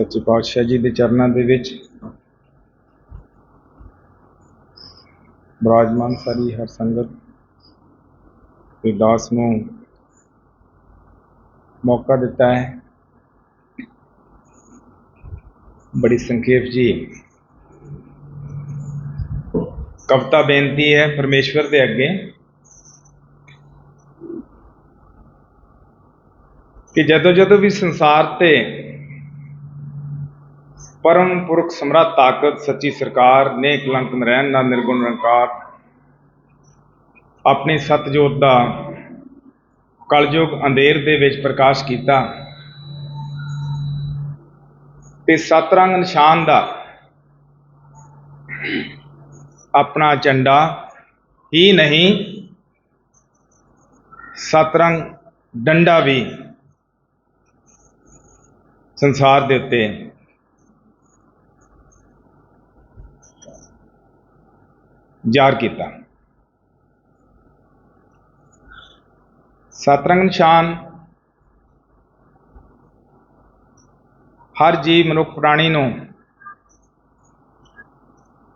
ਸੱਚੇ ਪਾਤਸ਼ਾਹ ਜੀ ਦੇ ਚਰਨਾਂ ਦੇ ਵਿੱਚ। ਬਰਾਜਮਾਨ ਸਾਰੀ ਹਰ ਸੰਗਤ ਤੇ ਦਾਸ ਨੂੰ ਮੌਕਾ ਦਿੱਤਾ ਹੈ। ਬੜੀ ਸੰਖੇਪ ਜੀ। ਕਵਿਤਾ ਬੇਨਤੀ ਹੈ ਪਰਮੇਸ਼ਵਰ ਦੇ ਅੱਗੇ ਕਿ ਜਦੋਂ ਜਦੋਂ ਵੀ ਸੰਸਾਰ ਤੇ ਪਰਮ ਪੁਰਖ ਸਮਰੱਥ ਤਾਕਤ ਸੱਚੀ ਸਰਕਾਰ ਨੇ ਕਲੰਕ ਨਰੈਣ ਨਾਲ ਨਿਰਗੁਣ ਨਿਰੰਕਾਰ। ਆਪਣੀ ਸਤਜੋਤ ਦਾ ਕਲਯੁਗ ਅੰਧੇਰ ਦੇ ਵਿੱਚ ਪ੍ਰਕਾਸ਼ ਕੀਤਾ। ਤੇ ਸੱਤ ਨਿਸ਼ਾਨ ਦਾ ਆਪਣਾ ਝੰਡਾ ਹੀ ਨਹੀਂ, ਸੱਤ ਡੰਡਾ ਵੀ ਸੰਸਾਰ ਦੇ ਉੱਤੇ ਜ਼ਾਹਰ ਕੀਤਾ। ਸਤਰੰਗ ਨਿਸ਼ਾਨ। ਹਰ ਜੀਵ ਮਨੁੱਖ ਪ੍ਰਾਣੀ ਨੂੰ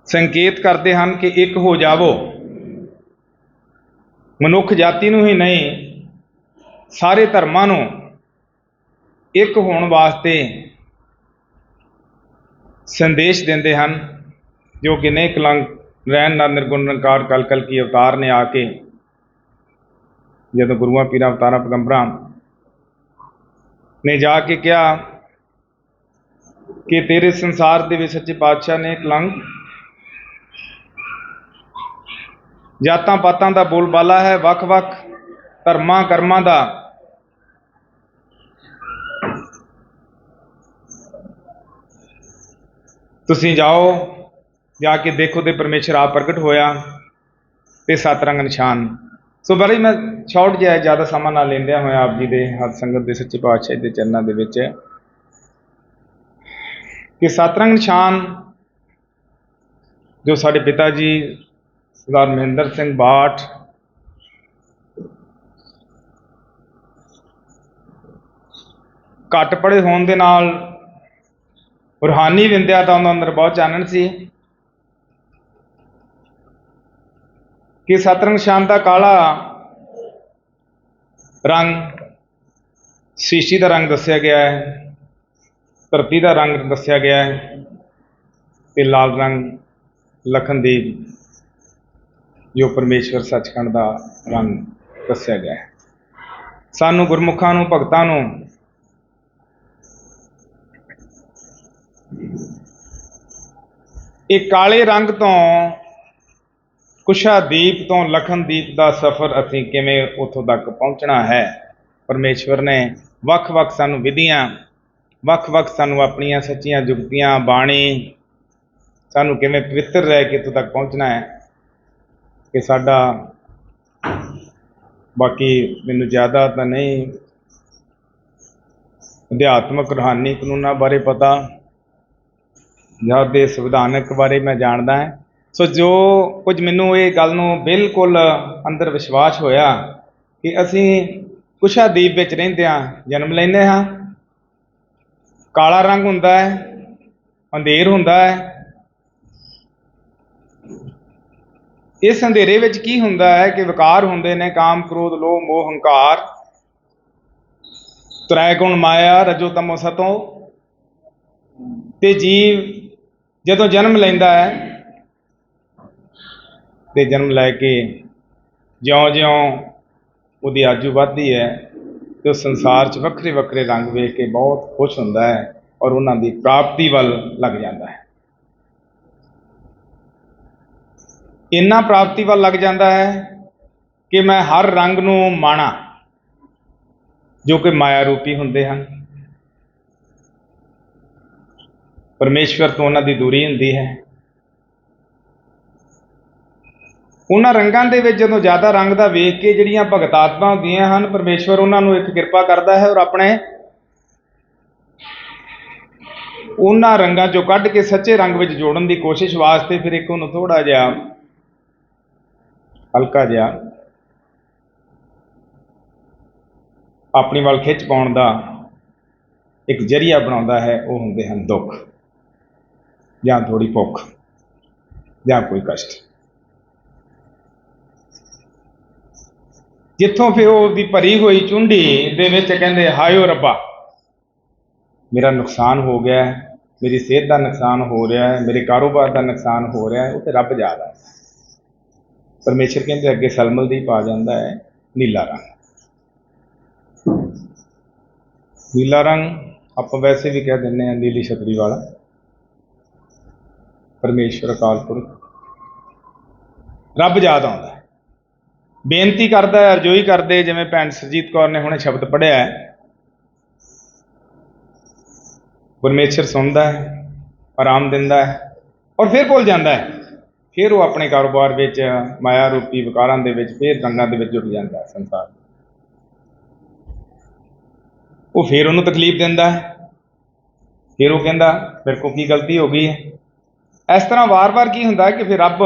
ਸੰਕੇਤ ਕਰਦੇ ਹਨ ਕਿ ਇੱਕ ਹੋ ਜਾਵੋ। ਮਨੁੱਖ ਜਾਤੀ ਨੂੰ ਹੀ ਨਹੀਂ, ਸਾਰੇ ਧਰਮਾਂ ਨੂੰ ਇੱਕ ਹੋਣ ਵਾਸਤੇ ਸੰਦੇਸ਼ ਦਿੰਦੇ ਹਨ, ਜੋ ਕਿ ਨਹੀਂ ਕਲੰਕ ਰਹਿਣ ਨਾਲ ਨਿਰਗੁਣ ਨਿਰੰਕਾਰ ਕਲ ਕਲ ਕੀ ਅਵਤਾਰ ਨੇ ਆ ਕੇ ਜਦੋਂ ਗੁਰੂਆਂ, ਪੀਰਾਂ, ਅਵਤਾਰਾਂ, ਪੈਗੰਬਰਾਂ ਨੇ ਜਾ ਕੇ ਕਿਹਾ ਕਿ ਤੇਰੇ ਸੰਸਾਰ ਦੇ ਵਿੱਚ ਸੱਚੇ ਪਾਤਸ਼ਾਹ ਨੇ ਕਲੰਕ ਜਾਤਾਂ ਪਾਤਾਂ ਦਾ ਬੋਲਬਾਲਾ ਹੈ ਵੱਖ-ਵੱਖ ਧਰਮਾਂ, ਕਰਮਾਂ ਦਾ। ਤੁਸੀਂ ਜਾਓ ਜਾ ਕੇ ਦੇਖੋ ਤੇ ਪਰਮੇਸ਼ਰ ਆਪ ਪ੍ਰਗਟ ਹੋਇਆ ਤੇ ਸੱਤ ਰੰਗ ਨਿਸ਼ਾਨ। ਸੋ ਬੜੀ ਮੈਂ ਸ਼ਾਰਟ ਜਿਹਾ ਜ਼ਿਆਦਾ ਸਮਾਂ ਨਾ ਲੈਂਦਿਆਂ ਹੋਇਆ ਆਪ ਜੀ ਦੇ ਹੱਥ ਸੰਗਤ ਦੇ ਸੱਚੇ ਪਾਤਸ਼ਾਹ ਦੇ ਚਰਨਾਂ ਦੇ ਵਿੱਚ ਕਿ ਸਤਰੰਗ ਨਿਸ਼ਾਨ ਜੋ ਸਾਡੇ ਪਿਤਾ ਜੀ ਸਰਦਾਰ ਮਹਿੰਦਰ ਸਿੰਘ ਬਾਠ ਘੱਟ ਪੜ੍ਹੇ ਹੋਣ ਦੇ ਨਾਲ ਰੂਹਾਨੀ ਵਿੰਦਿਆ ਤਾਂ ਉਹਨਾਂ ਅੰਦਰ ਬਹੁਤ ਚਾਨਣ ਸੀ। ਕਿ ਸਤਰੰਗ ਸ਼ਾਨ ਦਾ ਕਾਲਾ ਰੰਗ ਸੀਸ਼ੀ ਦਾ ਰੰਗ ਦੱਸਿਆ ਗਿਆ ਹੈ, ਧਰਤੀ ਦਾ ਰੰਗ ਦੱਸਿਆ ਗਿਆ ਹੈ ਤੇ ਲਾਲ ਰੰਗ ਲਖਨਦੀਪ, ਜੋ ਪਰਮੇਸ਼ਵਰ ਸੱਚਖੰਡ ਦਾ ਰੰਗ ਦੱਸਿਆ ਗਿਆ ਹੈ। ਸਾਨੂੰ ਗੁਰਮੁਖਾਂ ਨੂੰ, ਭਗਤਾਂ ਨੂੰ ਇਹ ਕਾਲੇ ਰੰਗ ਤੋਂ ਕੁਸ਼ਾਦੀਪ ਤੋਂ ਲਖਨਦੀਪ ਦਾ ਸਫ਼ਰ ਅਸੀਂ ਕਿਵੇਂ ਉੱਥੋਂ ਤੱਕ ਪਹੁੰਚਣਾ ਹੈ? ਪਰਮੇਸ਼ਵਰ ਨੇ ਵੱਖ-ਵੱਖ ਸਾਨੂੰ ਵਿਧੀਆਂ, ਵੱਖ-ਵੱਖ ਸਾਨੂੰ ਆਪਣੀਆਂ ਸੱਚੀਆਂ ਜੁਗਤੀਆਂ, ਬਾਣੀ ਸਾਨੂੰ ਕਿਵੇਂ ਪਵਿੱਤਰ ਰਹਿ ਕੇ ਇੱਥੋਂ ਤੱਕ ਪਹੁੰਚਣਾ ਹੈ ਕਿ ਸਾਡਾ ਬਾਕੀ ਮੈਨੂੰ ਜ਼ਿਆਦਾ ਤਾਂ ਨਹੀਂ ਅਧਿਆਤਮਕ ਰੂਹਾਨੀ ਕਾਨੂੰਨਾਂ ਬਾਰੇ ਪਤਾ ਜਾਂ ਦੇ ਸੰਵਿਧਾਨਕ ਬਾਰੇ ਮੈਂ ਜਾਣਦਾ ਹਾਂ। ਸੋ ਜੋ ਕੁਝ ਮੈਨੂੰ ਇਹ ਗੱਲ ਨੂੰ ਬਿਲਕੁਲ ਅੰਦਰ ਵਿਸ਼ਵਾਸ ਹੋਇਆ ਕਿ ਅਸੀਂ ਕੁਸ਼ਾਦੀਪ ਵਿੱਚ ਰਹਿੰਦੇ ਹਾਂ, ਜਨਮ ਲੈਂਦੇ ਹਾਂ। ਕਾਲਾ ਰੰਗ ਹੁੰਦਾ ਹੈ, ਅੰਧੇਰ ਹੁੰਦਾ ਹੈ। ਇਸ ਅੰਧੇਰੇ ਵਿੱਚ ਕੀ ਹੁੰਦਾ ਹੈ ਕਿ ਵਿਕਾਰ ਹੁੰਦੇ ਨੇ, ਕਾਮ, ਕ੍ਰੋਧ, ਲੋਭ, ਮੋਹ, ਹੰਕਾਰ। ਤ੍ਰੈ ਗੁਣ ਮਾਇਆ, ਰਜੋ ਤਮੋ ਸਤੋ। ਤੇ ਜੀਵ ਜਦੋਂ ਜਨਮ ਲੈਂਦਾ ਹੈ ਦੇ ਜਨਮ ਲੈ ਕੇ ਜਿਉਂ-ਜਿਉਂ ਉਹਦੀ ਆਜੂ ਵੱਧਦੀ ਹੈ ਤੇ ਉਹ ਸੰਸਾਰ 'ਚ ਵੱਖਰੇ ਵੱਖਰੇ ਰੰਗ ਵੇਖ ਕੇ ਬਹੁਤ ਖੁਸ਼ ਹੁੰਦਾ ਹੈ ਔਰ ਉਹਨਾਂ ਦੀ ਪ੍ਰਾਪਤੀ ਵੱਲ ਲੱਗ ਜਾਂਦਾ ਹੈ। ਇੰਨਾ ਪ੍ਰਾਪਤੀ ਵੱਲ ਲੱਗ ਜਾਂਦਾ ਹੈ ਕਿ ਮੈਂ ਹਰ ਰੰਗ ਨੂੰ ਮਾਣਾ, ਜੋ ਕਿ ਮਾਇਆ ਰੂਪੀ ਹੁੰਦੇ ਹਨ। ਪਰਮੇਸ਼ਵਰ ਤੋਂ ਉਹਨਾਂ ਦੀ ਦੂਰੀ ਹੁੰਦੀ ਹੈ। ਉਹਨਾਂ ਰੰਗਾਂ ਦੇ ਵਿੱਚ ਜਦੋਂ ਜ਼ਿਆਦਾ ਰੰਗ ਦਾ ਵੇਖ ਕੇ ਜਿਹੜੀਆਂ ਭਗਤ ਆਤਮਾ ਹੁੰਦੀਆਂ ਹਨ, ਪਰਮੇਸ਼ਵਰ ਉਹਨਾਂ ਨੂੰ ਇੱਕ ਕਿਰਪਾ ਕਰਦਾ ਹੈ ਔਰ ਆਪਣੇ ਉਹਨਾਂ ਰੰਗਾਂ ਚੋਂ ਕੱਢ ਕੇ ਸੱਚੇ ਰੰਗ ਵਿੱਚ ਜੋੜਨ ਦੀ ਕੋਸ਼ਿਸ਼ ਵਾਸਤੇ ਫਿਰ ਇੱਕ ਉਹਨੂੰ ਥੋੜਾ ਜਿਹਾ ਹਲਕਾ ਜਿਹਾ ਆਪਣੀ ਵੱਲ ਖਿੱਚ ਪਾਉਣ ਦਾ ਇੱਕ ਜਰੀਆ ਬਣਾਉਂਦਾ ਹੈ, ਉਹ ਹੁੰਦੇ ਹਨ ਦੁੱਖ ਜਾਂ ਥੋੜੀ ਭੁੱਖ ਜਾਂ ਕੋਈ ਕਸ਼ਟ। ਜਿੱਥੋਂ ਫਿਰ ਉਹਦੀ ਭਰੀ ਹੋਈ ਚੁੰਡੀ ਦੇ ਵਿੱਚ ਕਹਿੰਦੇ ਹਾਇਓ ਰੱਬਾ, ਮੇਰਾ ਨੁਕਸਾਨ ਹੋ ਗਿਆ ਹੈ, ਮੇਰੀ ਸਿਹਤ ਦਾ ਨੁਕਸਾਨ ਹੋ ਰਿਹਾ ਹੈ, ਮੇਰੇ ਕਾਰੋਬਾਰ ਦਾ ਨੁਕਸਾਨ ਹੋ ਰਿਹਾ ਹੈ, ਉਹ ਤੇ ਰੱਬ ਜਾਦਾ ਹੈ। ਪਰਮੇਸ਼ਰ ਕਹਿੰਦੇ, ਅੱਗੇ ਸਲਮਲਦੀਪ ਆ ਜਾਂਦਾ ਹੈ, ਨੀਲਾ ਰੰਗ। ਨੀਲਾ ਰੰਗ ਆਪਾਂ ਵੈਸੇ ਵੀ ਕਹਿ ਦਿੰਦੇ ਆ ਨੀਲੀ ਛਤਰੀ ਵਾਲਾ। ਪਰਮੇਸ਼ਰ ਅਕਾਲ ਪੁਰਖ। ਰੱਬ ਯਾਦ ਆਉਂਦਾ ਬੇਨਤੀ ਕਰਦਾ ਹੈ, ਅਰਜ਼ੋਈ ਕਰਦੇ, ਜਿਵੇਂ ਭੈਣ ਸਰਜੀਤ ਕੌਰ ਨੇ ਹੁਣੇ ਸ਼ਬਦ ਪੜਿਆ ਹੈ। ਪਰਮੇਸ਼ਰ ਸੁਣਦਾ ਹੈ, ਆਰਾਮ ਦਿੰਦਾ ਹੈ ਔਰ ਫਿਰ ਭੁੱਲ ਜਾਂਦਾ ਹੈ। ਫਿਰ ਉਹ ਆਪਣੇ ਕਾਰੋਬਾਰ ਵਿੱਚ, ਮਾਇਆ ਰੂਪੀ ਵਿਕਾਰਾਂ ਦੇ ਵਿੱਚ, ਫਿਰ ਰੰਗਾਂ ਦੇ ਵਿੱਚ ਜੁੜ ਜਾਂਦਾ ਹੈ ਸੰਸਾਰ ਉਹ ਫਿਰ ਉਹਨੂੰ ਤਕਲੀਫ ਦਿੰਦਾ ਹੈ। ਫਿਰ ਉਹ ਕਹਿੰਦਾ, ਮੇਰੇ ਕੋਲ ਕੀ ਗਲਤੀ ਹੋ ਗਈ ਹੈ? ਇਸ ਤਰ੍ਹਾਂ ਵਾਰ-ਵਾਰ ਕੀ ਹੁੰਦਾ ਕਿ ਫਿਰ ਰੱਬ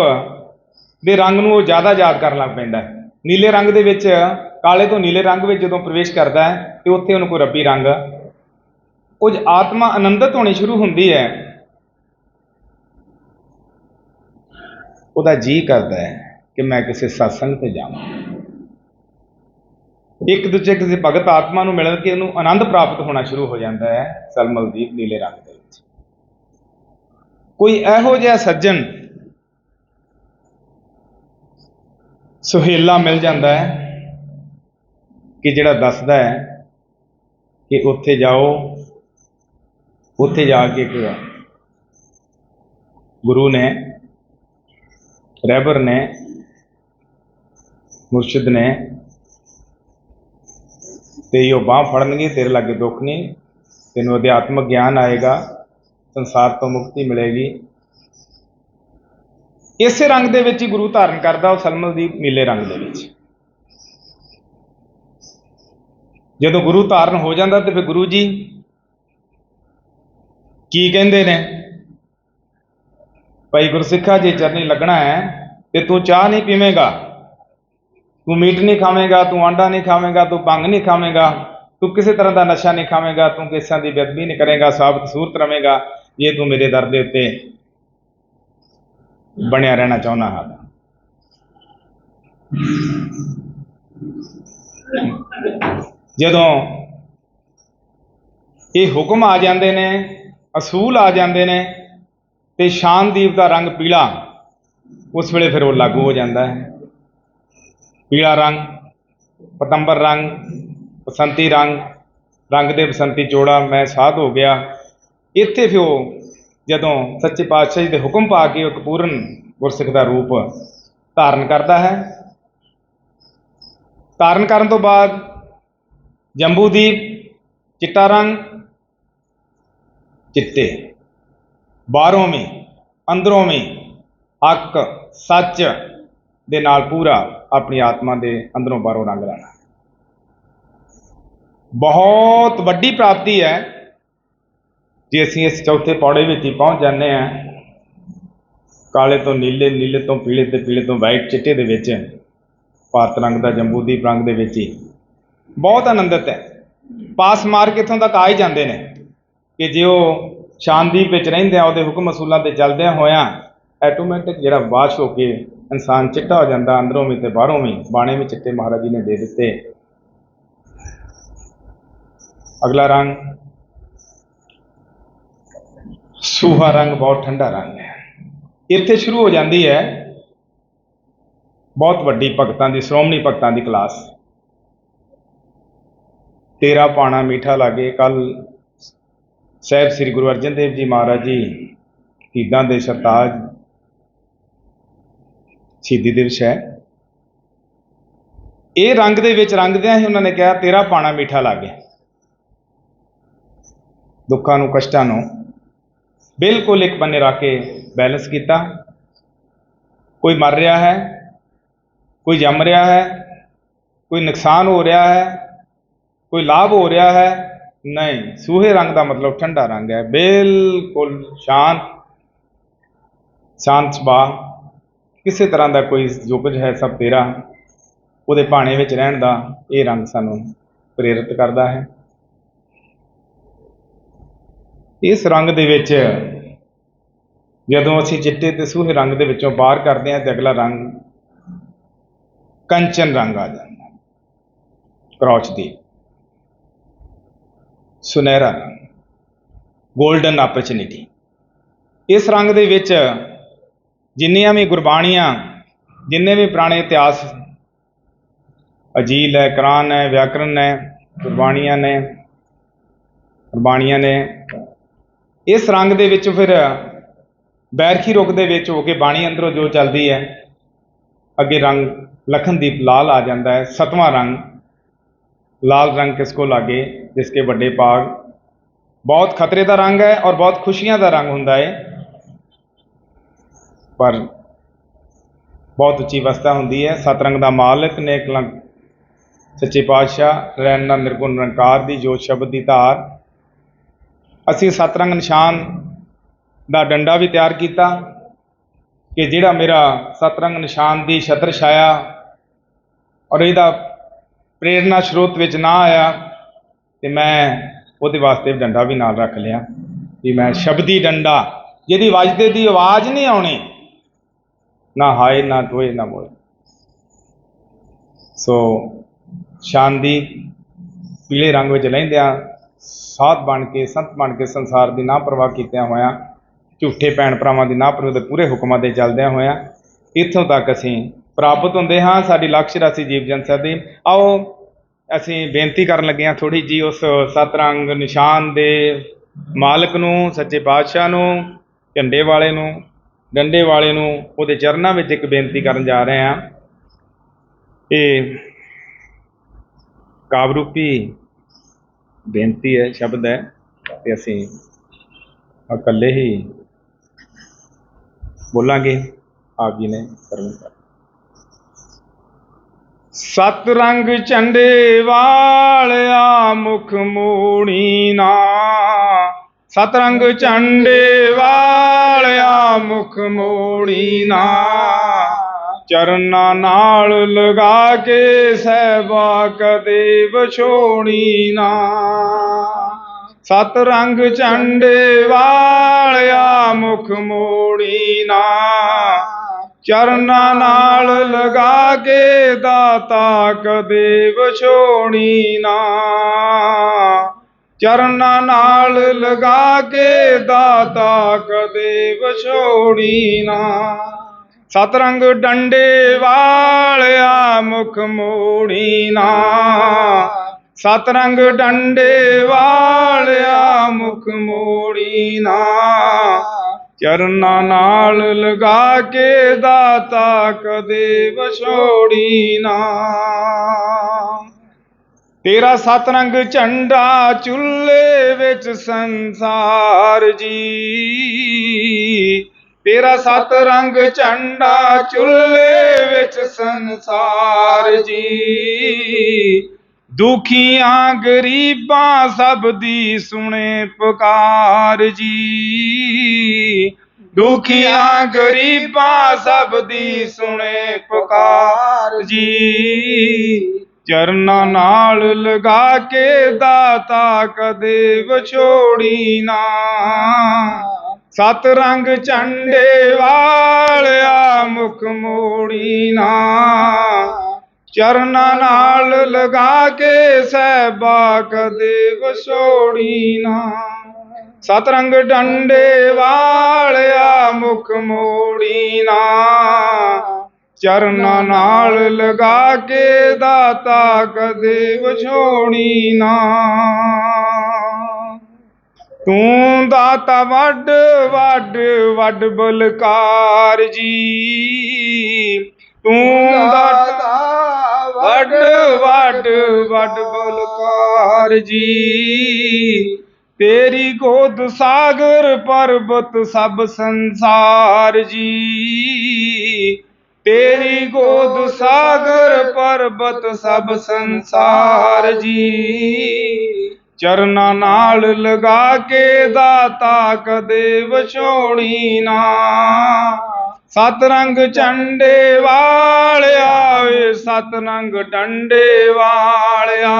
ਦੇ ਰੰਗ ਨੂੰ ਉਹ ਜ਼ਿਆਦਾ ਯਾਦ ਕਰਨ ਲੱਗ ਪੈਂਦਾ ਹੈ। ਨੀਲੇ ਰੰਗ ਦੇ ਵਿੱਚ, ਕਾਲੇ ਤੋਂ ਨੀਲੇ ਰੰਗ ਵਿੱਚ ਜਦੋਂ ਪ੍ਰਵੇਸ਼ ਕਰਦਾ ਹੈ, ਤੇ ਉੱਥੇ ਉਹਨੂੰ ਕੋਈ ਰੱਬੀ ਰੰਗ ਕੁਝ ਆਤਮਾ ਆਨੰਦਿਤ ਹੋਣੀ ਸ਼ੁਰੂ ਹੁੰਦੀ ਹੈ। ਉਹਦਾ ਜੀ ਕਰਦਾ ਹੈ ਕਿ ਮੈਂ ਕਿਸੇ satsang ਤੇ ਜਾਵਾਂ। ਇੱਕ ਦੂਜੇ ਕਿਸੇ ਭਗਤ ਆਤਮਾ ਨੂੰ ਮਿਲਣ ਕੇ ਉਹਨੂੰ ਆਨੰਦ ਪ੍ਰਾਪਤ ਹੋਣਾ ਸ਼ੁਰੂ ਹੋ ਜਾਂਦਾ ਹੈ, ਸਲਮਲਦੀਪ ਨੀਲੇ ਰੰਗ ਦੇ ਵਿੱਚ। ਕੋਈ ਇਹੋ ਜਿਹਾ ਸੱਜਣ ਸੁਹੇਲਾ ਮਿਲ ਜਾਂਦਾ ਹੈ ਕਿ ਜਿਹੜਾ ਦੱਸਦਾ ਹੈ ਕਿ ਉੱਥੇ ਜਾਓ, ਉੱਥੇ ਜਾ ਕੇ ਇੱਕ ਗੁਰੂ ਨੇ ਰਹਿਬਰ ਨੇ, ਮੁਰਸ਼ਿਦ ਨੇ ਤੇ ਉਹ ਬਾਹ ਫੜਨਗੇ, ਤੇਰੇ ਲਾਗੇ ਦੁੱਖ ਨਹੀਂ, ਤੈਨੂੰ ਅਧਿਆਤਮਕ ਗਿਆਨ ਆਏਗਾ, ਸੰਸਾਰ ਤੋਂ ਮੁਕਤੀ ਮਿਲੇਗੀ। ਇਸੇ ਰੰਗ ਦੇ ਵਿੱਚ ਹੀ ਗੁਰੂ ਧਾਰਨ ਕਰਦਾ ਉਹ ਸਲਮਲ ਦੀ ਨੀਲੇ ਰੰਗ ਦੇ ਵਿੱਚ। ਜਦੋਂ ਗੁਰੂ ਧਾਰਨ ਹੋ ਜਾਂਦਾ ਤੇ ਫਿਰ ਗੁਰੂ ਜੀ ਕੀ ਕਹਿੰਦੇ ਨੇ? ਭਾਈ ਗੁਰਸਿੱਖਾ ਜੇ, ਚਰਨੀ ਲੱਗਣਾ ਹੈ ਤੇ ਤੂੰ ਚਾਹ ਨਹੀਂ ਪੀਵੇਂਗਾ, ਤੂੰ ਮੀਟ ਨਹੀਂ ਖਾਵੇਂਗਾ, ਤੂੰ ਆਂਡਾ ਨਹੀਂ ਖਾਵੇਂਗਾ, ਤੂੰ ਭੰਗ ਨਹੀਂ ਖਾਵੇਂਗਾ, ਤੂੰ ਕਿਸੇ ਤਰ੍ਹਾਂ ਦਾ ਨਸ਼ਾ ਨਹੀਂ ਖਾਵੇਂਗਾ, ਤੂੰ ਕਿਸਾਂ ਦੀ ਬੇਅਦਬੀ ਨਹੀਂ ਕਰੇਗਾ, ਸਾਬਤ ਸੂਰਤ ਰਵੇਂਗਾ ਜੇ ਤੂੰ ਮੇਰੇ ਦਰ ਦੇ ਉੱਤੇ ਬਣਿਆ ਰਹਿਣਾ ਚਾਹੁੰਦਾ ਹਾਂ ਜਦੋਂ ਇਹ ਹੁਕਮ ਆ ਜਾਂਦੇ ਨੇ, ਅਸੂਲ ਆ ਜਾਂਦੇ ਨੇ ਤੇ ਸ਼ਾਨਦੀਪ ਦਾ ਰੰਗ ਪੀਲਾ, ਉਸ ਵੇਲੇ ਫਿਰ ਉਹ ਲਾਗੂ ਹੋ ਜਾਂਦਾ ਹੈ। ਪੀਲਾ ਰੰਗ, ਪਤੰਬਰ ਰੰਗ, ਬਸੰਤੀ ਰੰਗ ਰੰਗ ਦੇ ਬਸੰਤੀ ਜੋੜਾ ਮੈਂ ਸਾਧ ਹੋ ਗਿਆ। ਇੱਥੇ ਫਿਰ ਉਹ ਜਦੋਂ ਸੱਚੇ ਪਾਤਸ਼ਾਹ ਜੀ ਦੇ ਹੁਕਮ ਪਾ ਕੇ ਉਹ ਇੱਕ ਪੂਰਨ ਗੁਰਸਿੱਖ ਦਾ ਰੂਪ ਧਾਰਨ ਕਰਦਾ ਹੈ। ਧਾਰਨ ਕਰਨ ਤੋਂ ਬਾਅਦ ਜੰਬੂਦੀਪ ਚਿੱਟਾ ਰੰਗ ਚਿੱਟੇ ਬਾਹਰੋਂ ਵੀ ਅੰਦਰੋਂ ਵੀ ਹੱਕ, ਸੱਚ ਦੇ ਨਾਲ ਪੂਰਾ ਆਪਣੀ ਆਤਮਾ ਦੇ ਅੰਦਰੋਂ ਬਾਹਰੋਂ ਰੰਗ ਲੈਣਾ। ਬਹੁਤ ਵੱਡੀ ਪ੍ਰਾਪਤੀ ਹੈ। ਜੇ ਅਸੀਂ ਇਸ ਚੌਥੇ ਪੌੜੇ ਵਿੱਚ ਹੀ ਪਹੁੰਚ ਜਾਂਦੇ ਹਾਂ, ਕਾਲੇ ਤੋਂ ਨੀਲੇ ਨੀਲੇ ਤੋਂ ਪੀਲੇ ਤੇ ਪੀਲੇ ਤੋਂ ਵਾਈਟ ਚਿੱਟੇ ਦੇ ਵਿੱਚ, ਭਾਰਤ ਰੰਗ ਦਾ ਜੰਬੂਦੀਪ ਰੰਗ ਦੇ ਵਿੱਚ ਹੀ। ਬਹੁਤ ਆਨੰਦਿਤ ਹੈ। ਪਾਸ ਮਾਰ ਕੇ ਇੱਥੋਂ ਤੱਕ ਆ ਹੀ ਜਾਂਦੇ ਨੇ ਕਿ ਜੇ ਉਹ ਸ਼ਾਨਦੀਪ ਵਿੱਚ ਰਹਿੰਦੇ ਆ, ਉਹਦੇ ਹੁਕਮ ਅਸੂਲਾਂ ਤੇ ਚੱਲਦਿਆਂ ਹੋਇਆਂ ਆਟੋਮੈਟਿਕ ਜਿਹੜਾ ਵਾਸ਼ ਹੋ ਕੇ ਇਨਸਾਨ ਚਿੱਟਾ ਹੋ ਜਾਂਦਾ, ਅੰਦਰੋਂ ਵੀ ਤੇ ਬਾਹਰੋਂ ਵੀ, ਬਾਣੇ ਵੀ ਚਿੱਟੇ ਮਹਾਰਾਜ ਜੀ ਨੇ ਦੇ ਦਿੱਤੇ। ਅਗਲਾ ਰੰਗ ਸੂਹਾ ਰੰਗ ਬਹੁਤ ਠੰਡਾ ਰੰਗ ਹੈ। ਇੱਥੇ ਸ਼ੁਰੂ ਹੋ ਜਾਂਦੀ ਹੈ ਬਹੁਤ ਵੱਡੀ ਭਗਤਾਂ ਦੀ, ਸ਼੍ਰੋਮਣੀ ਭਗਤਾਂ ਦੀ ਕਲਾਸ। ਤੇਰਾ ਪਾਣਾ ਮੀਠਾ ਲਾਗੇ, ਕੱਲ ਸਾਹਿਬ ਸ੍ਰੀ ਗੁਰੂ ਅਰਜਨ ਦੇਵ ਜੀ ਮਹਾਰਾਜ ਜੀ ਸ਼ਹੀਦਾਂ ਦੇ ਸਰਤਾਜ ਸ਼ਹੀਦੀ ਦਿਵਸ ਹੈ। ਇਹ ਰੰਗ ਦੇ ਵਿੱਚ ਰੰਗਦਿਆਂ ਹੀ ਉਹਨਾਂ ਨੇ ਕਿਹਾ, ਤੇਰਾ ਪਾਣਾ ਮੀਠਾ ਲਾਗੇ। ਦੁੱਖਾਂ ਨੂੰ, ਕਸ਼ਟਾਂ ਨੂੰ ਬਿਲਕੁਲ ਇੱਕ ਬੰਨੇ ਰੱਖ ਕੇ ਬੈਲੈਂਸ ਕੀਤਾ। ਕੋਈ ਮਰ ਰਿਹਾ ਹੈ, ਕੋਈ ਜੰਮ ਰਿਹਾ ਹੈ, ਕੋਈ ਨੁਕਸਾਨ ਹੋ ਰਿਹਾ ਹੈ, ਕੋਈ ਲਾਭ ਹੋ ਰਿਹਾ ਹੈ, ਨਹੀਂ, ਸੂਹੇ ਰੰਗ ਦਾ ਮਤਲਬ ਠੰਡਾ ਰੰਗ ਹੈ। ਬਿਲਕੁਲ ਸ਼ਾਂਤ ਸ਼ਾਂਤ ਸੁਭਾਅ। ਕਿਸੇ ਤਰ੍ਹਾਂ ਦਾ ਕੋਈ ਜੋ ਕੁਝ ਹੈ ਸਭ ਤੇਰਾ, ਉਹਦੇ ਭਾਣੇ ਵਿੱਚ ਰਹਿਣ ਦਾ ਇਹ ਰੰਗ ਸਾਨੂੰ ਪ੍ਰੇਰਿਤ ਕਰਦਾ ਹੈ। ਇਸ ਰੰਗ ਦੇ ਵਿੱਚ ਜਦੋਂ ਅਸੀਂ ਚਿੱਟੇ ਤੇ ਸੂਹੇ ਰੰਗ ਦੇ ਵਿੱਚੋਂ ਪਾਰ ਕਰਦੇ ਹਾਂ ਤੇ ਅਗਲਾ ਰੰਗ ਕੰਚਨ ਰੰਗ ਆ ਜਾਂਦਾ ਕਰੌਚ ਦੀ। ਸੁਨਹਿਰਾ ਰੰਗ। Golden opportunity. ਇਸ ਰੰਗ ਦੇ ਵਿੱਚ ਜਿੰਨੀਆਂ ਵੀ ਗੁਰਬਾਣੀਆਂ, ਜਿੰਨੇ ਵੀ ਪੁਰਾਣੇ ਇਤਿਹਾਸ ਅਜੀਲ ਹੈ, ਕੁਰਾਨ ਹੈ, ਵਿਆਕਰਨ ਹੈ, ਗੁਰਬਾਣੀਆਂ ਨੇ ਗੁਰਬਾਣੀਆਂ ਨੇ ਇਸ ਰੰਗ ਦੇ ਵਿੱਚ ਫਿਰ ਬੈਰਖੀ ਰੁੱਖ ਦੇ ਵਿੱਚ ਹੋ ਕੇ ਬਾਣੀ ਅੰਦਰੋਂ ਜੋ ਚੱਲਦੀ ਹੈ, ਅੱਗੇ ਰੰਗ ਲਖਨਦੀਪ ਲਾਲ ਆ ਜਾਂਦਾ ਹੈ, ਸਤਵਾਂ ਰੰਗ ਲਾਲ ਰੰਗ ਕਿਸ ਕੋ ਲਾਗੇ, ਜਿਸ ਕੇ ਵੱਡੇ ਪਾਗ ਬਹੁਤ ਖਤਰੇ ਦਾ ਰੰਗ ਹੈ ਔਰ ਬਹੁਤ ਖੁਸ਼ੀਆਂ ਦਾ ਰੰਗ ਹੁੰਦਾ ਹੈ। ਪਰ ਬਹੁਤ ਉੱਚੀ ਅਵਸਥਾ ਹੁੰਦੀ ਹੈ। ਸਤ ਰੰਗ ਦਾ ਮਾਲਕ ਨੇ ਕਲੰਕ ਸੱਚੇ ਪਾਤਸ਼ਾਹ, ਰਹਿਣ ਦਾ ਨਿਰਗੁਣ ਰੰਕਾਰ ਦੀ ਜੋ ਸ਼ਬਦ ਦੀ ਧਾਰ। ਅਸੀਂ ਸਤਰੰਗ ਨਿਸ਼ਾਨ ਦਾ ਡੰਡਾ ਵੀ ਤਿਆਰ ਕੀਤਾ ਕਿ ਜਿਹੜਾ ਮੇਰਾ ਸਤਰੰਗ ਨਿਸ਼ਾਨ ਦੀ ਛਤਰ ਛਾਇਆ ਔਰ ਇਹਦਾ ਪ੍ਰੇਰਨਾ ਸਰੋਤ ਵਿੱਚ ਨਾ ਆਇਆ, ਤੇ ਮੈਂ ਉਹਦੇ ਵਾਸਤੇ ਡੰਡਾ ਵੀ ਨਾਲ ਰੱਖ ਲਿਆ ਵੀ ਮੈਂ ਸ਼ਬਦੀ ਡੰਡਾ, ਜਿਹਦੀ ਵੱਜਦੇ ਦੀ ਆਵਾਜ਼ ਨਹੀਂ ਆਉਣੀ, ਨਾ ਹਾਏ, ਨਾ ਟੋਏ, ਨਾ ਬੋਏ ਸੋ ਸ਼ਾਂਤੀ ਪੀਲੇ ਰੰਗ ਵਿੱਚ ਲੈਂਦਿਆਂ ਸਾਧ ਬਣ ਕੇ, ਸੰਤ ਬਣ ਕੇ ਸੰਸਾਰ ਦੀ ਨਾ ਪਰਵਾਹ ਕੀਤਿਆਂ ਹੋਇਆਂ, ਝੂਠੇ ਭੈਣ ਭਰਾਵਾਂ ਦੀ ਨਾ ਪਰਵਾਹ ਦੇ ਪੂਰੇ ਹੁਕਮਾਂ ਦੇ ਚੱਲਦਿਆਂ ਹੋਇਆਂ, ਇੱਥੋਂ ਤੱਕ ਅਸੀਂ ਪ੍ਰਾਪਤ ਹੁੰਦੇ ਹਾਂ। ਸਾਡੀ ਲਕਸ਼ ਰਾਸੀ ਜੀਵ ਜਨਸਾ ਦੀ। ਆਓ, ਅਸੀਂ ਬੇਨਤੀ ਕਰਨ ਲੱਗੇ ਹਾਂ ਥੋੜੀ ਜੀ ਉਸ ਸਤਰੰਗ ਨਿਸ਼ਾਨ ਦੇ ਮਾਲਕ ਨੂੰ, ਸੱਚੇ ਪਾਤਸ਼ਾਹ ਨੂੰ, ਝੰਡੇ ਵਾਲੇ ਨੂੰ, ਡੰਡੇ ਵਾਲੇ ਨੂੰ, ਉਹਦੇ ਚਰਨਾਂ ਵਿੱਚ ਇੱਕ ਬੇਨਤੀ ਕਰਨ ਜਾ ਰਹੇ ਹਾਂ। ਇਹ ਕਾਬਰੂਪੀ ਬੇਨਤੀ ਹੈ, ਸ਼ਬਦ ਹੈ ਤੇ ਅਸੀਂ ਇਕੱਲੇ ਹੀ ਬੋਲਾਂਗੇ। ਆਪ ਜੀ ਨੇ ਸਰਵਨ ਕਰ ਸਤ ਰੰਗ ਝੰਡੇ ਵਾਲਿਆ ਮੁਖ ਮੋੜੀ ਨਾ। ਸਤ ਰੰਗ ਝੰਡੇ ਵਾਲਿਆ ਮੁਖ ਮੋੜੀ ਨਾ। ਚਰਨਾਂ ਨਾਲ ਲਗਾ ਕੇ ਸਹਿਬਾ ਕਦੇ ਵਿਛੋੜੀ ਨਾ। ਸਤ ਰੰਗ ਝੰਡੇ ਵਾਲਿਆ ਮੁਖ ਮੋੜੀ ਨਾ। ਚਰਨਾਂ ਨਾਲ ਲਗਾ ਕੇ ਦਾਤਾ ਕਦੇ ਵਿਛੋੜੀ ਨਾ। ਚਰਨਾਂ ਨਾਲ ਲਗਾ ਕੇ ਦਾਤਾ ਕਦੇ ਵਿਛੋੜੀ ਨਾ। ਸਤਰੰਗ ਡੰਡੇ ਵਾਲਿਆ ਮੁਖ ਮੋੜੀ ਨਾ। ਸਤਰੰਗ ਡੰਡੇ ਵਾਲਿਆ ਮੁਖ ਮੋੜੀ ਨਾ। ਚਰਨਾਂ ਨਾਲ ਲਗਾ ਕੇ ਦਾਤਾ ਕਦੇ ਵਿਛੋੜੀ ਨਾ। ਤੇਰਾ ਸਤਰੰਗ ਝੰਡਾ ਚੁੱਲ੍ਹੇ ਵਿੱਚ ਸੰਸਾਰ ਜੀ। ਤੇਰਾ ਸਤ ਰੰਗ ਝੰਡਾ ਚੁੱਲ੍ਹੇ ਵਿੱਚ ਸੰਸਾਰ ਜੀ। ਦੁਖੀਆਂ, ਗਰੀਬਾਂ ਸਭ ਦੀ ਸੁਣੇ ਪੁਕਾਰ ਜੀ। ਦੁਖੀਆਂ, ਗਰੀਬਾਂ ਸਭ ਦੀ ਸੁਣੇ ਪੁਕਾਰ ਜੀ। ਚਰਨਾਂ ਨਾਲ ਲਗਾ ਕੇ ਦਾਤਾ ਕਦੇ ਵਿਛੋੜੀ ਨਾ। ਸਤ ਰੰਗ ਝੰਡੇ ਵਾਲਿਆ ਮੁਖ ਮੋੜੀ ਨਾ। ਚਰਨਾਂ ਨਾਲ ਲਗਾ ਕੇ ਸਹਿਬਾ ਕਦੇ ਵਿਛੋੜੀ ਨਾ। ਸਤ ਰੰਗ ਡੰਡੇ ਵਾਲਿਆ ਮੁਖ ਮੋੜੀ ਨਾ। ਚਰਨਾਂ ਨਾਲ ਲਗਾ ਕੇ ਦਾਤਾ ਕਦੇ ਵਿਛੋੜੀ ਨਾ। ਤੂੰ ਦਾਤਾ ਵੱਡ ਵੱਡ ਵੱਡ ਬਲਕਾਰ ਜੀ। ਤੂੰ ਦਾਤਾ ਵੱਡ ਵੱਡ ਵੱਡ ਬਲਕਾਰ ਜੀ। ਤੇਰੀ ਗੋਦ ਸਾਗਰ ਪਰਬਤ ਸਭ ਸੰਸਾਰ ਜੀ। ਤੇਰੀ ਗੋਦ ਸਾਗਰ ਪਰਬਤ ਸਭ ਸੰਸਾਰ ਜੀ। ਚਰਨਾਂ ਨਾਲ ਲਗਾ ਕੇ ਦਾਤਾ ਕਦੇ ਵਿਛੋੜੀ ਨਾ। ਸਤ ਰੰਗ ਝੰਡੇ ਵਾਲਿਆ ਵੇ ਸਤ ਰੰਗ ਡੰਡੇ ਵਾਲਿਆ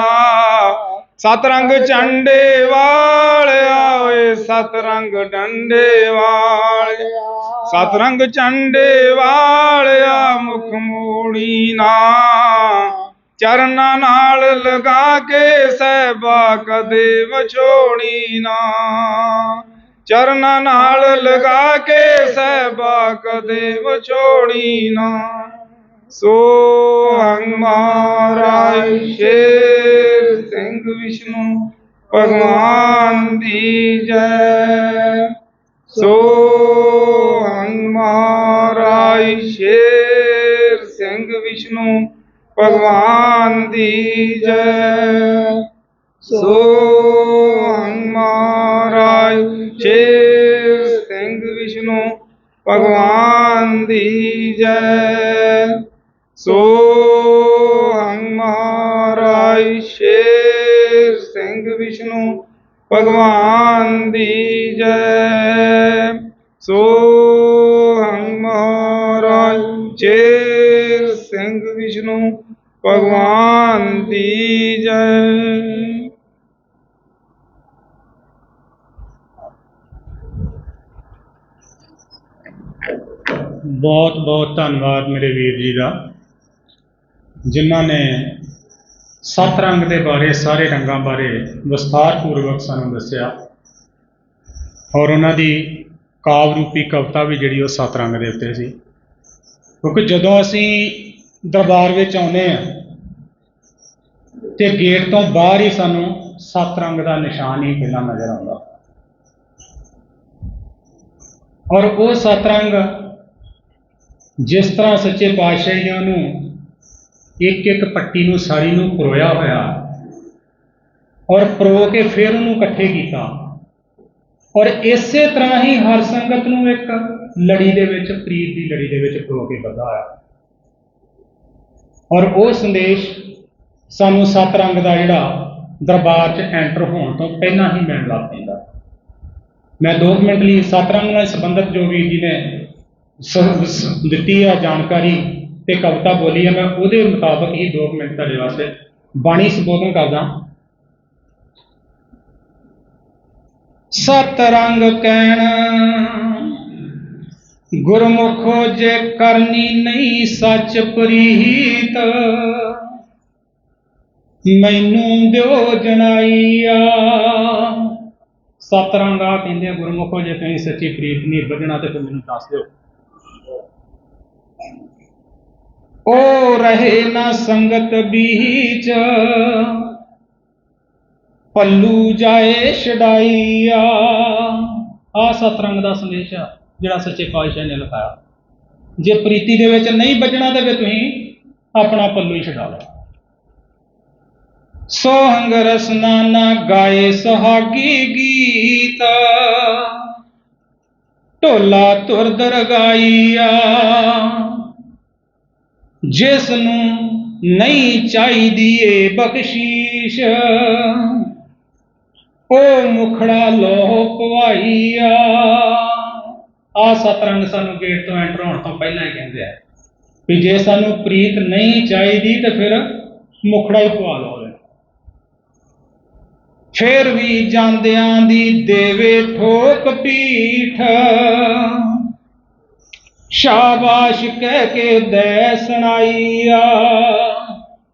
ਸਤ ਰੰਗ ਝੰਡੇ ਵਾਲਿਆ ਵੇ ਸਤ ਰੰਗ ਡੰਡੇ ਵਾਲਿਆ ਸਤ ਰੰਗ ਝੰਡੇ ਵਾਲਿਆ ਮੁਖ ਮੋੜੀ ਨਾ। ਚਰਨਾਂ ਨਾਲ ਲਗਾ ਕੇ ਸਹਿਬਾ ਕਦੇ ਵਿਛੋੜੀ ਨਾ। ਚਰਨਾਂ ਨਾਲ ਲਗਾ ਕੇ ਸਹਿਬਾ ਕਦੇ ਵਿਛੋੜੀ ਨਾ। ਸੋ ਹਮਾਰਾ ਸ਼ੇਰ ਸਿੰਘ ਵਿਸ਼ਨੂੰ ਭਗਵਾਨ ਦੀ ਜੈ। ਸੋ ਹਮਾਰਾ ਸ਼ੇਰ ਸਿੰਘ ਵਿਸ਼ਨੂੰ ਭਗਵਾਨ ਦੀ ਜੈ। ਸੋ ਹਮਾਰਾ ਛੇ ਸਿੰਘ ਵਿਸ਼ਨੂੰ, ਭਗਵਾਨ ਦੀ ਜੈ। ਸੋ ਹਮਾਰਾ ਸ਼ੇਰ ਸਿੰਘ ਵਿਸ਼ਨੂੰ, ਭਗਵਾਨ ਦੀ ਜੈ। ਸੋ ਹਮਾਰਾ ਸ਼ੇਰ ਸਿੰਘ ਭਗਵਾਨ ਦੀ ਜੈ। ਬਹੁਤ ਬਹੁਤ ਧੰਨਵਾਦ ਮੇਰੇ ਵੀਰ ਜੀ ਦਾ, ਜਿਨ੍ਹਾਂ ਨੇ ਸੱਤ ਰੰਗ ਦੇ ਬਾਰੇ, ਸਾਰੇ ਰੰਗਾਂ ਬਾਰੇ ਵਿਸਥਾਰ ਪੂਰਵਕ ਸਾਨੂੰ ਦੱਸਿਆ ਔਰ ਉਹਨਾਂ ਦੀ ਕਾਵ ਰੂਪੀ ਕਵਿਤਾ ਵੀ ਜਿਹੜੀ ਉਹ ਸੱਤ ਰੰਗ ਦੇ ਉੱਤੇ ਸੀ। ਕਿਉਂਕਿ ਜਦੋਂ ਅਸੀਂ ਦਰਬਾਰ ਵਿੱਚ ਆਉਂਦੇ ਆ ਤੇ ਗੇਟ ਤੋਂ ਬਾਹਰ ਹੀ ਸਾਨੂੰ ਸੱਤ ਰੰਗ ਦਾ ਨਿਸ਼ਾਨ ਹੀ ਪਹਿਲਾਂ ਨਜ਼ਰ ਆਉਂਦਾ। ਔਰ ਉਹ ਸੱਤ ਰੰਗ ਜਿਸ ਤਰ੍ਹਾਂ ਸੱਚੇ ਪਾਤਸ਼ਾਹ ਜੀ ਨੇ ਉਹਨੂੰ ਇੱਕ ਇੱਕ ਪੱਟੀ ਨੂੰ, ਸਾਰੀ ਨੂੰ ਪਰੋਇਆ ਹੋਇਆ ਔਰ ਪਰੋ ਕੇ ਫਿਰ ਉਹਨੂੰ ਇਕੱਠੇ ਕੀਤਾ। ਔਰ ਇਸੇ ਤਰ੍ਹਾਂ ਹੀ ਹਰ ਸੰਗਤ ਨੂੰ ਇੱਕ ਲੜੀ ਦੇ ਵਿੱਚ, ਪ੍ਰੀਤ ਦੀ ਲੜੀ ਦੇ ਵਿੱਚ ਪਰੋ ਕੇ ਬੱਧਾ ਹੋਇਆ ਔਰ ਉਹ ਸੰਦੇਸ਼ ਸਾਨੂੰ ਸੱਤ ਰੰਗ ਦਾ ਜਿਹੜਾ ਦਰਬਾਰ 'ਚ ਐਂਟਰ ਹੋਣ ਤੋਂ ਪਹਿਲਾਂ ਹੀ ਮਿਲਣ ਲੱਗ ਪੈਂਦਾ। ਮੈਂ 2 ਮਿੰਟ ਲਈ ਸੱਤ ਰੰਗ ਨਾਲ ਸੰਬੰਧਿਤ ਜੋ ਵੀਰ ਜੀ ਨੇ ਦਿੱਤੀ ਆ ਜਾਣਕਾਰੀ ਤੇ ਕਵਿਤਾ ਬੋਲੀ ਆ, ਮੈਂ ਉਹਦੇ ਮੁਤਾਬਕ ਹੀ 2 ਮਿੰਟ ਤੁਹਾਡੇ ਵਾਸਤੇ ਬਾਣੀ ਸੰਬੋਧਨ ਕਰਦਾ। ਸਤ ਰੰਗ ਕਹਿਣ, ਗੁਰਮੁਖੋ ਜੇ ਕਰਨੀ ਨਹੀਂ ਸੱਚ ਪ੍ਰੀਤ ਮੈਨੂੰ ਦਿਓ ਜਣਾਈਆ ਸਤ ਰੰਗਾ ਕਹਿੰਦੇ ਗੁਰਮੁਖੋ ਜੇ ਤੁਸੀਂ ਸੱਚੀ ਪ੍ਰੀਤ ਨਹੀਂ ਵੱਜਣਾ ਤੇ ਫਿਰ ਮੈਨੂੰ ਦੱਸ ਦਿਓ। ਉਹ ਰਹੇ ਨਾ ਸੰਗਤ ਬੀਚ, ਪੱਲੂ ਜਾਏ ਛਡਾਈਆ। ਆ ਸਤਰੰਗ ਦਾ ਸੰਦੇਸ਼ ਆ, ਜਿਹੜਾ ਸੱਚੇ ਪਾਤਸ਼ਾਹ ਨੇ ਲਿਖਾਇਆ। ਜੇ ਪ੍ਰੀਤੀ ਦੇ ਵਿੱਚ ਨਹੀਂ ਵੱਜਣਾ ਤਾਂ ਫਿਰ ਤੁਸੀਂ ਆਪਣਾ ਪੱਲੂ ਹੀ ਛਡਾ ਲਓ। ਸੋਹੰਗ ਰਸਨਾ ਨਾ ਗਾਏ ਸੁਹਾਗੀ ਗੀਤ। ਢੋਲਾ ਤੁਰ ਦਰਗਾਈਆ ਜਿਸ ਨੂੰ ਨਹੀਂ ਚਾਹੀਦੀ ਏ ਬਖਸ਼ੀਸ਼ ਉਹ ਮੁਖੜਾ ਲੋਹ ਪਵਾਈਆ ਆ ਸਤਰੰਗ ਸਾਨੂੰ ਗੇਟ ਤੋਂ ਐਂਟਰ ਹੋਣ ਤੋਂ ਪਹਿਲਾਂ ਹੀ ਕਹਿੰਦੇ ਆ ਵੀ ਜੇ ਸਾਨੂੰ ਪ੍ਰੀਤ ਨਹੀਂ ਚਾਹੀਦੀ ਤਾਂ ਫਿਰ ਮੁਖੜਾ ਹੀ ਪਵਾ ਲਓ। ਫੇਰ ਵੀ ਜਾਂਦਿਆਂ ਦੀ ਦੇਵੇ ਠੋਕ ਪੀਠ। ਸ਼ਾਬਾਸ਼ ਕਹਿ ਕੇ ਦੈ ਸੁਣਾਈਆ।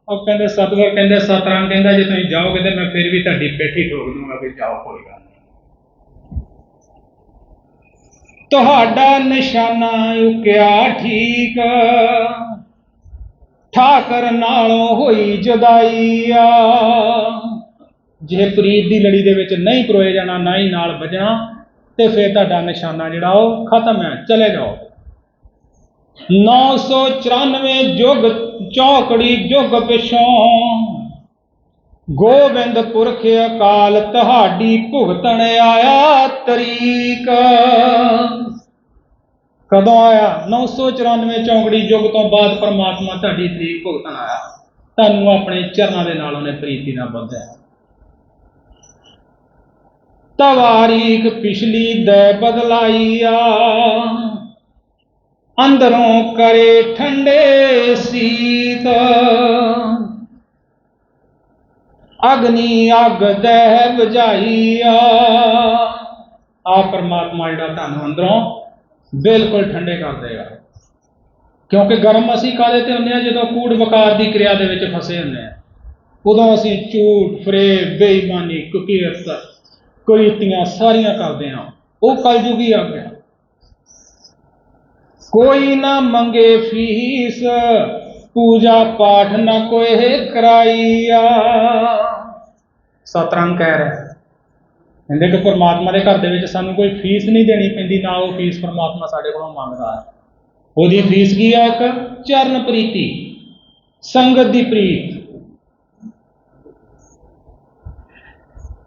ਉਹ ਕਹਿੰਦੇ, ਸਤਿਗੁਰ ਕਹਿੰਦੇ, ਸਤਰੰਗ ਕਹਿੰਦਾ, ਜੇ ਤੁਸੀਂ ਜਾਓਗੇ ਤੇ ਮੈਂ ਫਿਰ ਵੀ ਤੁਹਾਡੀ ਪੇਠੀ ਠੋਕ ਦੂੰਗਾ, ਵੀ ਜਾਓ, ਕੋਈ ਗੱਲ ਨਹੀਂ। ਤੁਹਾਡਾ ਨਿਸ਼ਾਨਾ ਉਕਿਆ ਠੀਕ। ਠਾਕਰ ਨਾਲੋਂ ਹੋਈ ਜੁਦਾਈਆ। ਜੇ ਪ੍ਰੀਤ ਦੀ ਲੜੀ ਦੇ ਵਿੱਚ ਨਹੀਂ ਪਰੋਏ ਜਾਣਾ, ਨਾ ਹੀ ਨਾਲ ਵੱਜਣਾ, ਤੇ ਫਿਰ ਤੁਹਾਡਾ ਨਿਸ਼ਾਨਾ ਜਿਹੜਾ ਉਹ ਖਤਮ ਹੈ, ਚਲੇ ਜਾਓ। 994 ਜੁਗ ਚੌਕੜੀ ਜੁਗ ਪਿਛੋਂ, ਗੋਬਿੰਦ ਪੁਰਖ ਅਕਾਲ ਤੁਹਾਡੀ ਭੁਗਤਣ ਆਇਆ ਤਰੀਕ। ਕਦੋਂ ਆਇਆ? 994 ਚੌਂਕੜੀ ਯੁੱਗ ਤੋਂ ਬਾਅਦ ਪਰਮਾਤਮਾ ਤੁਹਾਡੀ ਤਰੀਕ ਭੁਗਤਣ ਆਇਆ। ਤੁਹਾਨੂੰ ਆਪਣੇ ਚਰਨਾਂ ਦੇ ਨਾਲ ਉਹਨੇ ਪ੍ਰੀਤੀ ਨਾਲ ਬੰਧਿਆ। ਤਵਾਰੀਖ ਪਿਛਲੀ ਦੈ ਬਦਲਾਈਆ। ਅੰਦਰੋਂ ਕਰੇ ਠੰਡੇ ਸੀਤ। ਅਗਨੀ ਅਗ ਦਹਿ ਬੁਝਾਈਆ। ਆ ਪਰਮਾਤਮਾ ਜਿਹੜਾ ਤੁਹਾਨੂੰ ਅੰਦਰੋਂ ਬਿਲਕੁਲ ਠੰਡੇ ਕਰ ਦੇਗਾ। ਕਿਉਂਕਿ ਗਰਮ ਅਸੀਂ ਕਾਹਦੇ ਤੇ ਹੁੰਦੇ ਆ? ਜਦੋਂ ਕੂੜ ਵਕਾਰ ਦੀ ਕਿਰਿਆ ਦੇ ਵਿੱਚ ਫਸੇ ਹੁੰਦੇ ਆ। ਉਦੋਂ ਅਸੀਂ ਝੂਠ, ਫਰੇਬ, ਬੇਈਮਾਨੀ, ਕੁਕੀਰਤ ਕੁਰੀਤੀਆਂ ਸਾਰੀਆਂ ਕਰਦੇ ਆ ਉਹ ਕਲਯੁਗੀ ਆ ਗਿਆ। ਕੋਈ ਨਾ ਮੰਗੇ ਫੀਸ, ਪੂਜਾ ਪਾਠ ਨਾ ਕੋਈ ਕਰਾਈਆ। ਸਤਰੰਗ ਕਹਿ ਰਿਹਾ। ਕਹਿੰਦੇ ਕਿ ਪਰਮਾਤਮਾ ਦੇ ਘਰ ਦੇ ਵਿੱਚ ਸਾਨੂੰ ਕੋਈ ਫੀਸ ਨਹੀਂ ਦੇਣੀ ਪੈਂਦੀ, ਨਾ ਉਹ ਫੀਸ ਪਰਮਾਤਮਾ ਸਾਡੇ ਕੋਲੋਂ ਮੰਗਦਾ ਹੈ। ਉਹਦੀ ਫੀਸ ਕੀ ਹੈ ਇੱਕ? ਚਰਨ ਪ੍ਰੀਤੀ। ਸੰਗਤ ਦੀ ਪ੍ਰੀਤ।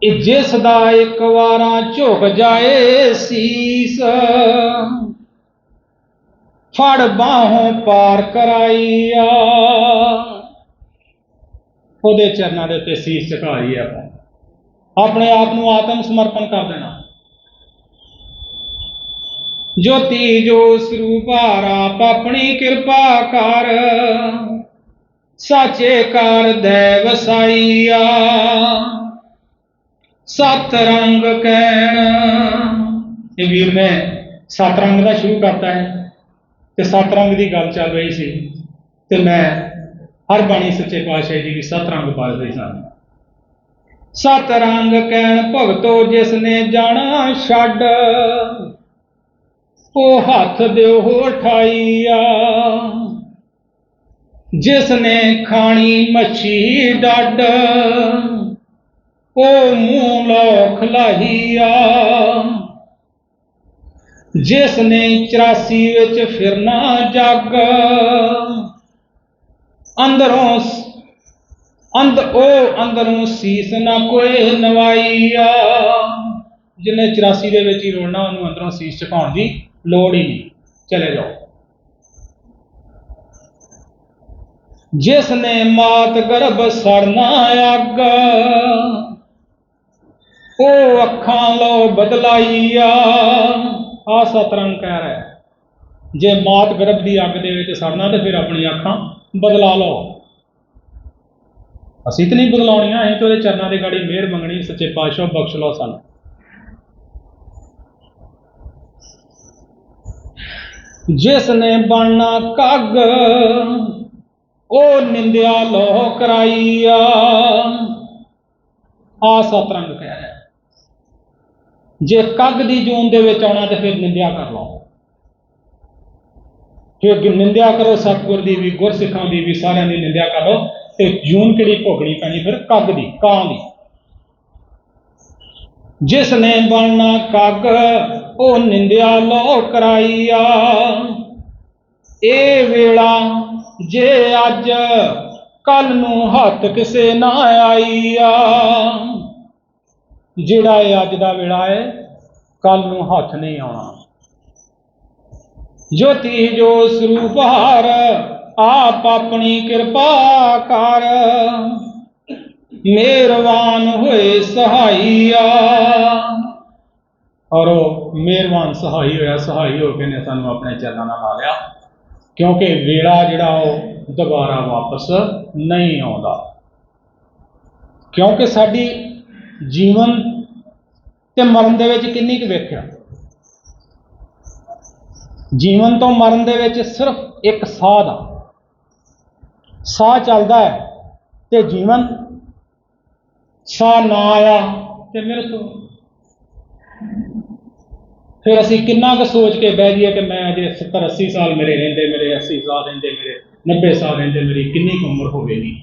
ਇਹ ਜਿਸ ਦਾ ਇੱਕ ਵਾਰਾਂ ਝੁਕ ਜਾਏ ਸੀਸ, ਫੜ ਬਾਹੋਂ ਪਾਰ ਕਰਾਈਆ। ਉਹਦੇ ਚਰਨਾਂ ਦੇ ਉੱਤੇ ਸੀਸ ਝੁਕਾਈ ਆਪਾਂ। ਆਪਣੇ ਆਪ ਨੂੰ ਆਤਮ ਸਮਰਪਣ ਕਰ ਦੇਣਾ। ਜੋਤੀ ਜੋ ਸਰੂਪਾਰ ਆਪ ਆਪਣੀ ਕਿਰਪਾ ਕਰ। ਸਾਚੇ ਕਰ ਦੇ ਵਸਾਈਆ ਸਤ ਰੰਗ ਕਹਿਣ। ਇਹ ਵੀਰ ਨੇ ਸਤ ਰੰਗ ਦਾ ਸ਼ੁਰੂ ਕਰਤਾ ਹੈ ਤੇ ਸਤ ਰੰਗ ਦੀ ਗੱਲ ਚੱਲ ਰਹੀ ਸੀ ਤੇ ਮੈਂ ਹਰ ਬਾਣੀ ਸੱਚੇ ਪਾਤਸ਼ਾਹ ਜੀ ਦੀ ਸਤ ਰੰਗ ਪਾ ਰਹੀ ਸਨ ਸਤ ਰੰਗ ਕਹਿਣ ਭਗਤੋ ਜਿਸ ਨੇ ਜਾਣਾ ਛੱਡ, ਉਹ ਹੱਥ ਦਿਓ ਠਾਈਆ ਜਿਸ ਨੇ ਖਾਣੀ ਮੱਛੀ ਡੱਡ ਉਹ ਮੂੰਹ ਲੋਖ ਜਿਸ ਨੇ 84 ਵਿੱਚ ਫਿਰਨਾ ਜੱਗ, ਅੰਦਰੋਂ ਅੰਦ ਉਹ ਅੰਦਰੋਂ ਸੀਸ ਨਾ ਕੋਈ ਨਵਾਈਆ। ਜਿਹਨੇ 84 ਦੇ ਵਿੱਚ ਹੀ ਰੋਣਾ, ਉਹਨੂੰ ਅੰਦਰੋਂ ਸੀਸ ਝੁਕਾਉਣ ਦੀ ਲੋੜ ਹੀ ਨਹੀਂ। ਚਲੇ ਜਾਓ। ਜਿਸ ਨੇ ਮਾਤ ਗਰਭ ਸੜਨਾ ਅੱਗ ਉਹ ਅੱਖਾਂ ਲਓ ਬਦਲਾਈਆ। ਆ ਸਤਰੰਗ ਕਹਿ ਰਿਹਾ ਜੇ ਮਾਤ ਗਰਭ ਦੀ ਅੱਗ ਦੇ ਵਿੱਚ ਸੜਨਾ ਤੇ ਫਿਰ ਆਪਣੀ ਅੱਖਾਂ ਬਦਲਾ ਲਓ। ਅਸੀਂ ਤਾਂ ਨਹੀਂ ਬਦਲਾਉਣੀਆਂ, ਅਸੀਂ ਤੇ ਉਹਦੇ ਚਰਨਾਂ ਦੇ ਗਾੜੀ ਮਿਹਰ ਮੰਗਣੀ, ਸੱਚੇ ਪਾਤਸ਼ਾਹ ਬਖਸ਼ ਲਓ ਸਾਨੂੰ। ਜਿਸ ਨੇ ਬਣਨਾ ਕੱਗ, ਉਹ ਨਿੰਦਿਆ ਲੋ ਕਰਾਈਆ। ਆ ਸਤਰੰਗ ਕਹਿ ਰਿਹਾ ਜੇ ਕੱਗ ਦੀ ਜੂਨ ਦੇ ਵਿੱਚ ਆਉਣਾ ਤੇ ਫਿਰ ਨਿੰਦਿਆ ਕਰ ਲਓ। ਫਿਰ ਕਿ ਨਿੰਦਿਆ ਕਰੋ, ਸਤਿਗੁਰ ਦੀ ਵੀ, ਗੁਰਸਿੱਖਾਂ ਦੀ ਵੀ, ਸਾਰਿਆਂ ਦੀ ਨਿੰਦਿਆ ਕਰੋ ਤੇ ਜੂਨ ਕਿਹੜੀ ਭੋਗਣੀ ਪੈਣੀ ਫਿਰ? ਕੱਗ ਦੀ ਕਾਂ ਦੀ। ਜਿਸ ਨੇ ਬਣਨਾ ਕੱਗ, ਉਹ ਨਿੰਦਿਆ ਲੋ ਕਰਾਈਆ। ਇਹ ਵੇਲਾ ਜੇ ਅੱਜ ਕੱਲ ਨੂੰ ਹੱਥ ਕਿਸੇ ਨਾ ਆਈਆ। ਜਿਹੜਾ ਇਹ ਅੱਜ ਦਾ ਵੇਲਾ ਹੈ ਕੱਲ ਨੂੰ ਹੱਥ ਨਹੀਂ ਆਉਣਾ। ਜੋਤੀ ਜੋ ਸਰੂਪਾਰ ਆਪ ਆਪਣੀ ਕਿਰਪਾ ਕਰ। ਮਿਹਰਬਾਨ ਹੋਏ ਸਹਾਈਆ। ਔਰ ਉਹ ਮਿਹਰਬਾਨ ਸਹਾਈ ਹੋਇਆ, ਸਹਾਈ ਹੋ ਕੇ ਨੇ ਸਾਨੂੰ ਆਪਣੇ ਚਰਨਾਂ ਨਾਲ ਲਾ ਲਿਆ। ਕਿਉਂਕਿ ਵੇਲਾ ਜਿਹੜਾ ਉਹ ਦੁਬਾਰਾ ਵਾਪਸ ਨਹੀਂ ਆਉਂਦਾ। ਕਿਉਂਕਿ ਸਾਡੀ ਜੀਵਨ ਤੇ ਮਰਨ ਦੇ ਵਿੱਚ ਕਿੰਨੀ ਕੁ ਵੇਖਿਆ ਜੀਵਨ ਤੋਂ ਮਰਨ ਦੇ ਵਿੱਚ ਸਿਰਫ ਇੱਕ ਸਾਹ ਦਾ। ਸਾਹ ਚੱਲਦਾ ਹੈ ਤੇ ਜੀਵਨ, ਸਾਹ ਨਾ ਆਇਆ ਤੇ ਮੇਰੇ ਫਿਰ ਅਸੀਂ ਕਿੰਨਾ ਕੁ ਸੋਚ ਕੇ ਬਹਿ ਜਾਈਏ ਕਿ ਮੈਂ ਅਜੇ 70 80 ਸਾਲ ਮੇਰੇ ਰਹਿੰਦੇ, ਮੇਰੇ 80 ਸਾਲ ਰਹਿੰਦੇ, ਮੇਰੇ 90 ਸਾਲ ਰਹਿੰਦੇ, ਮੇਰੀ ਕਿੰਨੀ ਕੁ ਉਮਰ ਹੋਵੇਗੀ?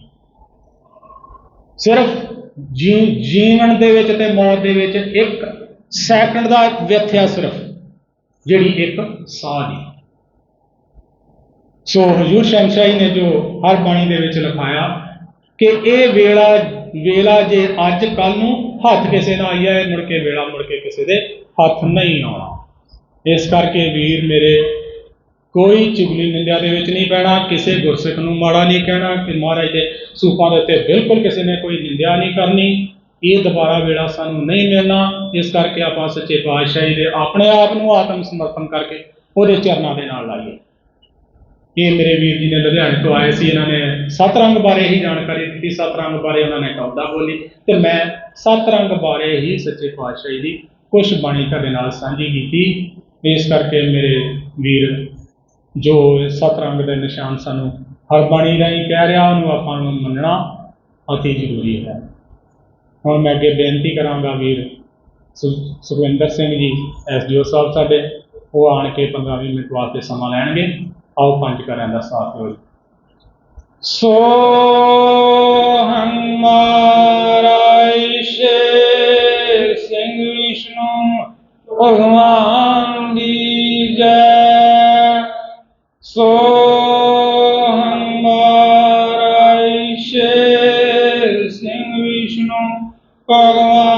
ਸਿਰਫ ਜੀ- ਜੀਵਨ ਦੇ ਵਿੱਚ ਤੇ ਮੌਤ ਦੇ ਵਿੱਚ ਇੱਕ ਸੈਕਿੰਡ ਦਾ ਵਿਅਥਿਆ ਸਿਰਫ, ਜਿਹੜੀ ਇੱਕ ਸਾਹ ਦੀ ਸੋ ਹਜੂਰ ਸ਼ਮਸ਼ਾਹੀ ਨੇ ਜੋ ਹਰ ਬਾਣੀ ਦੇ ਵਿੱਚ ਲਿਖਾਇਆ ਕਿ ਇਹ ਵੇਲਾ ਵੇਲਾ ਜੇ ਅੱਜ ਕੱਲ ਨੂੰ ਹੱਥ ਕਿਸੇ ਨਾਲ ਆਈਆ ਹੈ ਮੁੜ ਕੇ ਵੇਲਾ ਮੁੜ ਕੇ ਕਿਸੇ ਦੇ ਹੱਥ ਨਹੀਂ ਆਉਣਾ। ਇਸ ਕਰਕੇ ਵੀਰ ਮੇਰੇ ਕੋਈ ਚੁਗਲੀ ਨਿੰਦਿਆ ਦੇ ਵਿੱਚ ਨਹੀਂ ਪੈਣਾ, ਕਿਸੇ ਗੁਰਸਿੱਖ ਨੂੰ ਮਾੜਾ ਨਹੀਂ ਕਹਿਣਾ ਕਿ ਮਹਾਰਾਜ ਦੇ ਸੂਪਾਂ ਦੇ ਉੱਤੇ ਬਿਲਕੁਲ ਕਿਸੇ ਨੇ ਕੋਈ ਨਿੰਦਿਆ ਨਹੀਂ ਕਰਨੀ। ਇਹ ਦੁਬਾਰਾ ਵੇਲਾ ਸਾਨੂੰ ਨਹੀਂ ਮਿਲਣਾ। ਇਸ ਕਰਕੇ ਆਪਾਂ ਸੱਚੇ ਪਾਤਸ਼ਾਹੀ ਦੇ ਆਪਣੇ ਆਪ ਨੂੰ ਆਤਮ ਸਮਰਪਣ ਕਰਕੇ ਉਹਦੇ ਚਰਨਾਂ ਦੇ ਨਾਲ ਲਾਈਏ। ਇਹ ਮੇਰੇ ਵੀਰ ਜੀ ਨੇ ਲੁਧਿਆਣੇ ਤੋਂ ਆਏ ਸੀ, ਇਹਨਾਂ ਨੇ ਸੱਤ ਰੰਗ ਬਾਰੇ ਹੀ ਜਾਣਕਾਰੀ ਦਿੱਤੀ। ਸੱਤ ਰੰਗ ਬਾਰੇ ਉਹਨਾਂ ਨੇ ਕਵਿਤਾ ਬੋਲੀ ਤੇ ਮੈਂ ਸੱਤ ਰੰਗ ਬਾਰੇ ਹੀ ਸੱਚੇ ਪਾਤਸ਼ਾਹੀ ਦੀ ਕੁਝ ਬਾਣੀ ਤੁਹਾਡੇ ਨਾਲ ਸਾਂਝੀ ਕੀਤੀ। ਇਸ ਕਰਕੇ ਮੇਰੇ ਵੀਰ ਜੋ ਇਹ ਰੰਗ ਦੇ ਨਿਸ਼ਾਨ ਸਾਨੂੰ ਹਰ ਬਾਣੀ ਰਾਹੀਂ ਕਹਿ ਰਿਹਾ, ਉਹਨੂੰ ਆਪਾਂ ਨੂੰ ਮੰਨਣਾ ਅਤੀ ਜ਼ਰੂਰੀ ਹੈ। ਹੁਣ ਮੈਂ ਅੱਗੇ ਬੇਨਤੀ ਕਰਾਂਗਾ ਵੀਰ ਸੁਖਵਿੰਦਰ ਸਿੰਘ ਜੀ, ਐਸਡੀਓ ਸਾਹਿਬ ਸਾਡੇ, ਉਹ ਆਣ ਕੇ 15 ਮਿੰਟ ਵਾਸਤੇ ਸਮਾਂ ਲੈਣਗੇ। ਆਓ ਪੰਜ ਕਰਾਂ ਦਾ ਸਾਥ ਦਿਓ ਸੋ ਹਮਾਰਾ ਸ਼ੇਰ ਸਿੰਘ ਵਿਸ਼ਨੂੰ, ਭਗਵਾਨ ਦੀ ਜੈ। ਸੋ ਹਮਾਰਾ ਸ਼ੇਰ ਸਿੰਘ ਵਿਸ਼ਨੂੰ ਭਗਵਾਨ